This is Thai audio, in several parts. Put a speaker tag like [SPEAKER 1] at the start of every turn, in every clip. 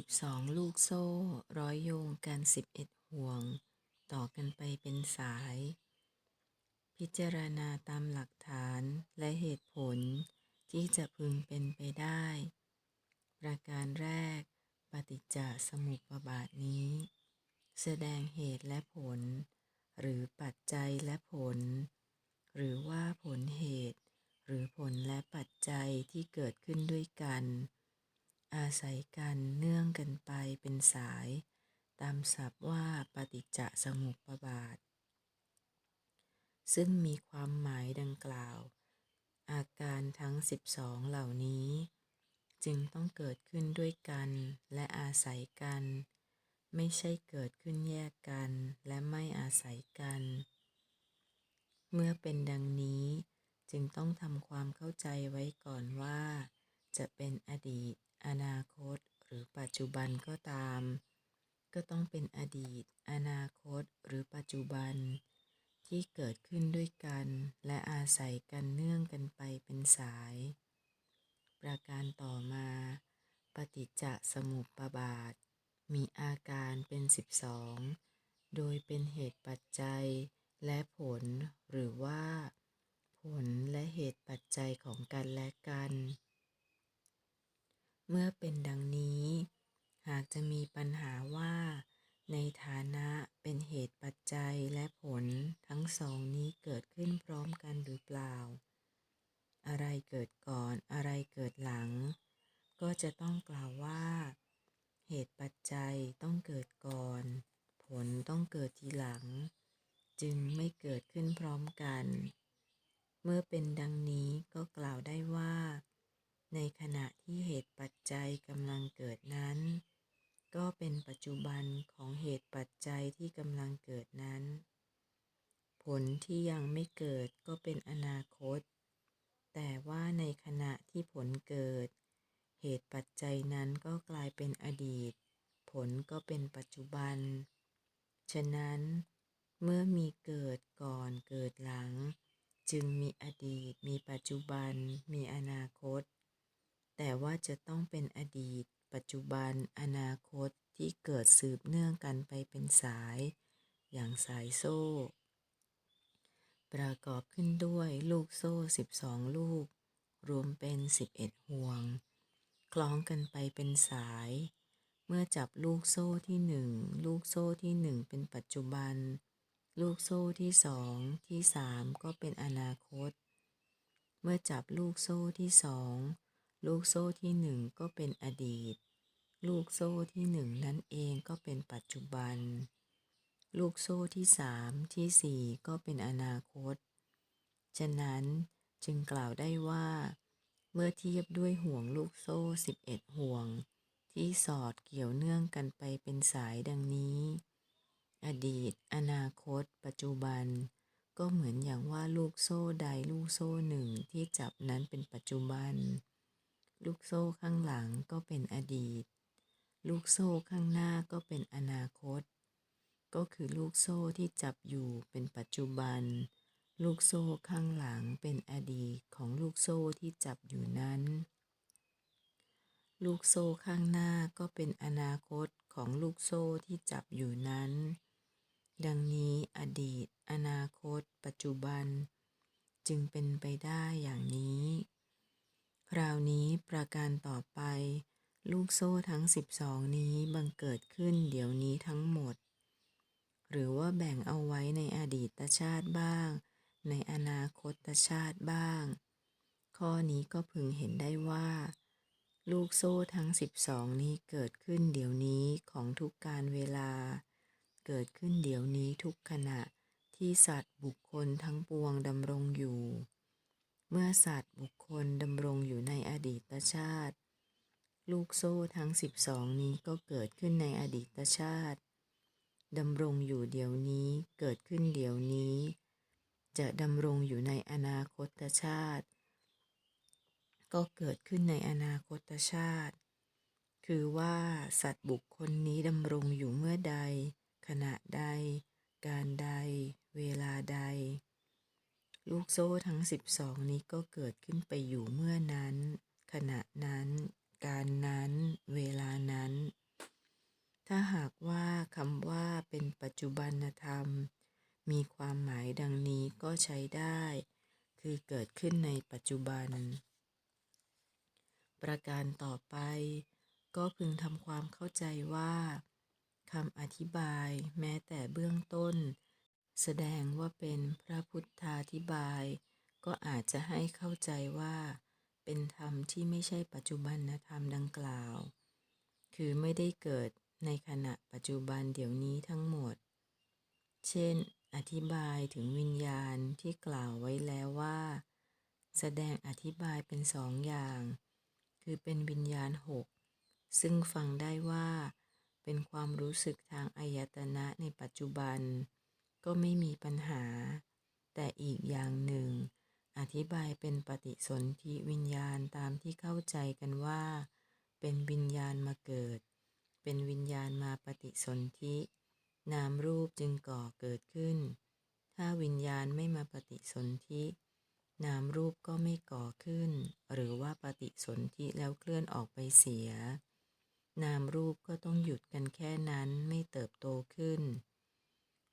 [SPEAKER 1] สิบสองลูกโซ่ร้อยโยงกันสิบเอ็ดห่วง ต่อกันไปเป็นสาย พิจารณาตามหลักฐานและเหตุผลที่จะพึงเป็นไปได้ ประการแรก ปฏิจจสมุปบาทนี้ แสดงเหตุและผล หรือปัจจัยและผล หรือว่าผลเหตุ หรือผลและปัจจัยที่เกิดขึ้นด้วยกัน อาศัยกันเนื่องกันไปเป็นสาย ตามศัพท์ว่าปฏิจจสมุปบาท ซึ่งมีความหมายดังกล่าว อาการทั้ง 12 เหล่านี้ จึงต้องเกิดขึ้นด้วยกันและอาศัยกัน ไม่ใช่เกิดขึ้นแยกกันและไม่อาศัยกัน เมื่อเป็นดังนี้จึงต้องทำความเข้าใจไว้ก่อนว่า จะเป็นอดีต อนาคตหรือปัจจุบันก็ตาม ก็ต้องเป็นอดีต อนาคตหรือปัจจุบัน ที่เกิดขึ้นด้วยกัน และอาศัยกันเนื่องกันไปเป็นสาย ประการต่อมา ปฏิจจสมุปบาท มีอาการเป็น 12 โดยเป็นเหตุปัจจัยและผลหรือว่า ผลและเหตุปัจจัยของกันและกัน เมื่อเป็นดังนี้ หากจะมีปัญหาว่า ในฐานะเป็นเหตุปัจจัยและผลทั้งสองนี้เกิดขึ้นพร้อมกันหรือเปล่า อะไรเกิดก่อนอะไรเกิดหลัง ก็จะต้องกล่าวว่า เหตุปัจจัยต้องเกิดก่อน ผลต้องเกิดทีหลัง จึงไม่เกิดขึ้นพร้อมกัน เมื่อเป็นดังนี้ก็กล่าวได้ว่า ในขณะที่เหตุปัจจัยกำลังเกิดนั้น ก็เป็นปัจจุบันของเหตุปัจจัยที่กำลังเกิดนั้น ผลที่ยังไม่เกิดก็เป็นอนาคต แต่ว่าในขณะที่ผลเกิด เหตุปัจจัยนั้นก็กลายเป็นอดีต ผลก็เป็นปัจจุบัน ฉะนั้น เมื่อมีเกิดก่อนเกิดหลัง จึงมีอดีต มีปัจจุบัน มีอนาคต แต่ว่าจะต้องเป็นอดีต ปัจจุบัน อนาคตที่เกิดสืบเนื่องกันไปเป็นสาย อย่างสายโซ่ ประกอบขึ้นด้วยลูกโซ่ 12 ลูก รวมเป็น 11 ห่วง คล้องกันไปเป็นสาย เมื่อจับลูกโซ่ที่หนึ่งลูกโซ่ที่หนึ่งเป็นปัจจุบัน ลูกโซ่ที่สองที่สามก็เป็นอนาคต เมื่อจับลูกโซ่ที่สอง ลูกโซ่ที่หนึ่งก็เป็นอดีต ลูกโซ่ที่หนึ่งนั่นเองก็เป็นปัจจุบัน ลูกโซ่ที่สามที่สี่ก็เป็นอนาคต ฉะนั้นจึงกล่าวได้ว่า เมื่อเทียบด้วยห่วงลูกโซ่11ห่วง ที่สอดเกี่ยวเนื่องกันไปเป็นสายดังนี้ อดีต อนาคต ปัจจุบันก็เหมือนอย่างว่าลูกโซ่ใดลูกโซ่หนึ่งที่จับนั้นเป็นปัจจุบัน ลูกโซ่ข้างหลังก็เป็นอดีต ลูกโซ่ข้างหน้าก็เป็นอนาคต ก็คือลูกโซ่ที่จับอยู่เป็นปัจจุบัน ลูกโซ่ข้างหลังเป็นอดีตของลูกโซ่ที่จับอยู่นั้น ลูกโซ่ข้างหน้าก็เป็นอนาคตของลูกโซ่ที่จับอยู่นั้น ดังนี้อดีต อนาคต ปัจจุบัน จึงเป็นไปได้อย่างนี้าวนี้ประการต่อไป ลูกโซ่ทั้ง12นี้บังเกิดขึ้นเดี๋ยวนี้ทั้งหมด หรือว่าแบ่งเอาไว้ในอดีตชาติบ้าง ในอนาคตชาติบ้าง ข้อนี้ก็พึงเห็นได้ว่า ลูกโซ่ทั้ง12นี้เกิดขึ้นเดี๋ยวนี้ของทุกการเวลา เกิดขึ้นเดี๋ยวนี้ทุกขณะที่สัตว์บุคคลทั้งปวงดำรงอยู่ เมื่อสัตว์บุคคลดำรงอยู่ในอดีตชาติ ลูกโซ่ทั้ง 12 นี้ก็เกิดขึ้นในอดีตชาติดำรงอยู่เดี๋ยวนี้เกิดขึ้นเดี๋ยวนี้ จะดำรงอยู่ในอนาคตชาติ ก็เกิดขึ้นในอนาคตชาติ คือว่าสัตว์บุคคลนี้ดำรงอยู่เมื่อใด ขณะใด การใด เวลาใด ลูกโซ่ทั้ง12นี้ก็เกิดขึ้นไปอยู่เมื่อนั้น ขณะนั้น การนั้น เวลานั้น ถ้าหากว่าคำว่าเป็นปัจจุบันธรรม มีความหมายดังนี้ก็ใช้ได้ คือเกิดขึ้นในปัจจุบัน ประการต่อไป ก็พึงทำความเข้าใจว่าคำอธิบายแม้แต่เบื้องต้น แสดงว่าเป็นพระพุทธาธิบาย ก็อาจจะให้เข้าใจว่า เป็นธรรมที่ไม่ใช่ปัจจุบันธรรมดังกล่าว คือไม่ได้เกิดในขณะปัจจุบันเดี๋ยวนี้ทั้งหมด เช่น อธิบายถึงวิญญาณที่กล่าวไว้แล้วว่า แสดงอธิบายเป็นสองอย่าง คือเป็นวิญญาณหกซึ่งฟังได้ว่า เป็นความรู้สึกทางอายตนะในปัจจุบัน ก็ไม่มีปัญหา แต่อีกอย่างหนึ่ง อธิบายเป็นปฏิสนธิวิญญาณตามที่เข้าใจกันว่า เป็นวิญญาณมาเกิด เป็นวิญญาณมาปฏิสนธินามรูปจึงก่อเกิดขึ้น ถ้าวิญญาณไม่มาปฏิสนธิ นามรูปก็ไม่ก่อขึ้น หรือว่าปฏิสนธิแล้วเคลื่อนออกไปเสีย นามรูปก็ต้องหยุดกันแค่นั้นไม่เติบโตขึ้น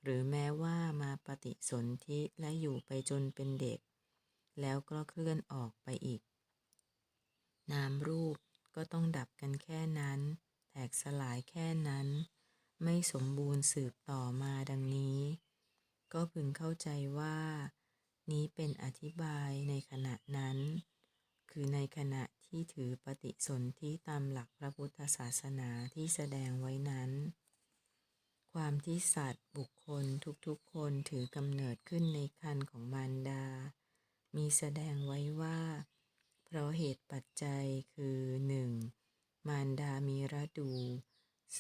[SPEAKER 1] หรือแม้ว่ามาปฏิสนธิและอยู่ไปจนเป็นเด็ก แล้วก็เคลื่อนออกไปอีก นามรูปก็ต้องดับกันแค่นั้น แตกสลายแค่นั้น ไม่สมบูรณ์สืบต่อมาดังนี้ ก็พึงเข้าใจว่า นี้เป็นอธิบายในขณะนั้น คือในขณะที่ถือปฏิสนธิตามหลักพระพุทธศาสนาที่แสดงไว้นั้น ความที่สัตว์บุคคลทุกๆคนถือกำเนิดขึ้นในคันของมารดา มีแสดงไว้ว่า เพราะเหตุปัจจัยคือ 1. มารดามีระดู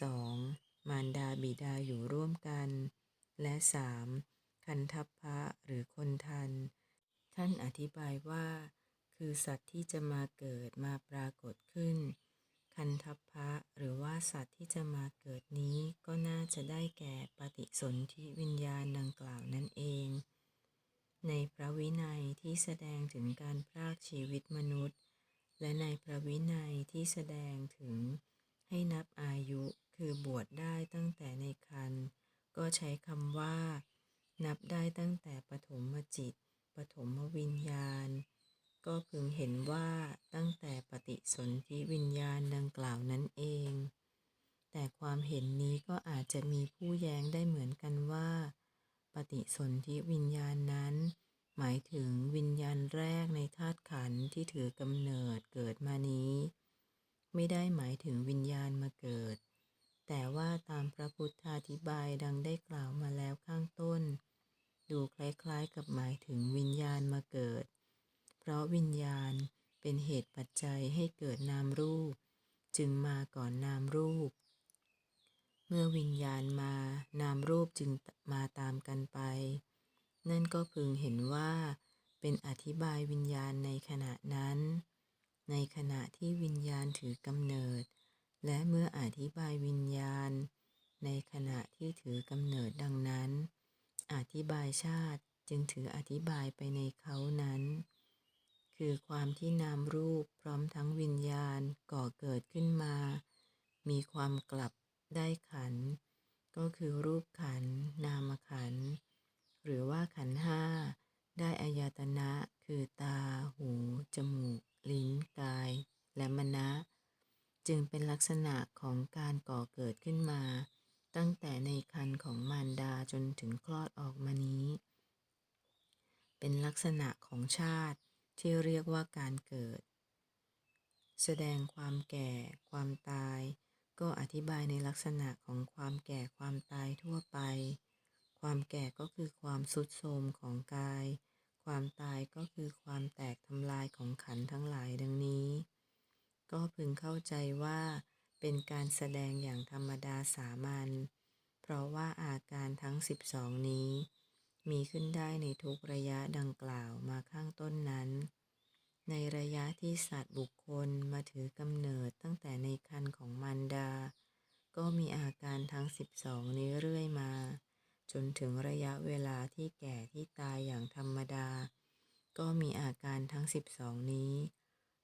[SPEAKER 1] 2. มารดาบิดาอยู่ร่วมกัน และ 3. คันทัพพะหรือคนทัน ท่านอธิบายว่า คือสัตว์ที่จะมาเกิดมาปรากฏขึ้น คันทัพพะหรือว่าสัตว์ที่จะมาเกิดนี้ก็น่าจะได้แก่ปฏิสนธิวิญญาณดังกล่าวนั่นเอง ในพระวินัยที่แสดงถึงการพรากชีวิตมนุษย์ และในพระวินัยที่แสดงถึงให้นับอายุคือบวชได้ตั้งแต่ในคันก็ใช้คำว่า นับได้ตั้งแต่ปฐมจิต ปฐมวิญญาณ ก็พึงเห็นว่าตั้งแต่ปฏิสนธิวิญญาณดังกล่าวนั้นเอง แต่ความเห็นนี้ก็อาจจะมีผู้แย้งได้เหมือนกันว่า ปฏิสนธิวิญญาณนั้น หมายถึงวิญญาณแรกในธาตุขันธ์ที่ถือกำเนิดเกิดมานี้ ไม่ได้หมายถึงวิญญาณมาเกิด แต่ว่าตามพระพุทธาธิบายดังได้กล่าวมาแล้วข้างต้น ดูคล้ายๆกับหมายถึงวิญญาณมาเกิด เพราะวิญญาณเป็นเหตุปัจจัยให้เกิดนามรูป จึงมาก่อนนามรูป เมื่อวิญญาณมานามรูปจึงมาตามกันไป นั่นก็พึงเห็นว่า เป็นอธิบายวิญญาณในขณะนั้น ในขณะที่วิญญาณถือกำเนิด และเมื่ออธิบายวิญญาณ ในขณะที่ถือกำเนิดดังนั้น อธิบายชาติจึงถืออธิบายไปในเขานั้น คือความที่นามรูปพร้อมทั้งวิญญาณก่อเกิดขึ้นมา มีความกลับได้ขัน ก็คือรูปขัน นามขัน หรือว่าขันห้า ได้อายตนะ คือตา หู จมูก ลิ้น กาย และมนะจึงเป็นลักษณะของการก่อเกิดขึ้นมา ตั้งแต่ในคันของมารดาจนถึงคลอดออกมานี้ เป็นลักษณะของชาติ ที่เรียกว่าการเกิด แสดงความแก่ ความตาย ก็อธิบายในลักษณะของความแก่ความตายทั่วไป ความแก่ก็คือความสุดโทรมของกาย ความตายก็คือความแตกทำลายของขันทั้งหลายดังนี้ ก็พึงเข้าใจว่า เป็นการแสดงอย่างธรรมดาสามัญเพราะว่าอาการทั้ง 12 นี้ มีขึ้นได้ในทุกระยะดังกล่าวมาข้างต้นนั้น ในระยะที่สัตว์บุคคลมาถือกำเนิดตั้งแต่ในคันของมารดา ก็มีอาการทั้ง 12 นี้เรื่อยมา จนถึงระยะเวลาที่แก่ที่ตายอย่างธรรมดา ก็มีอาการทั้ง 12 นี้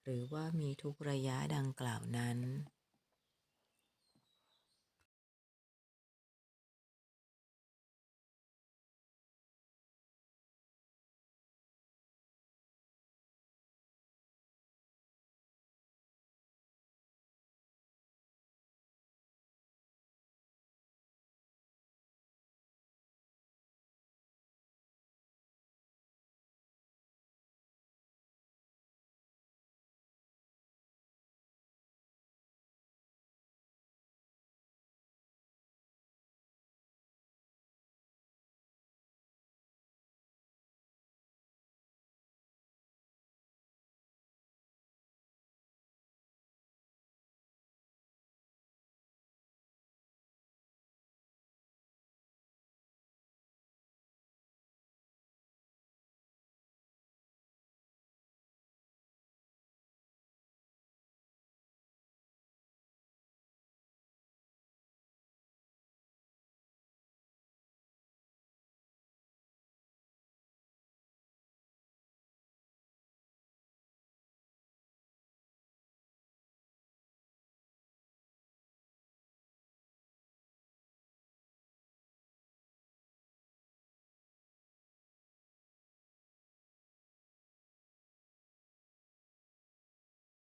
[SPEAKER 1] หรือว่ามีทุกระยะดังกล่าวนั้น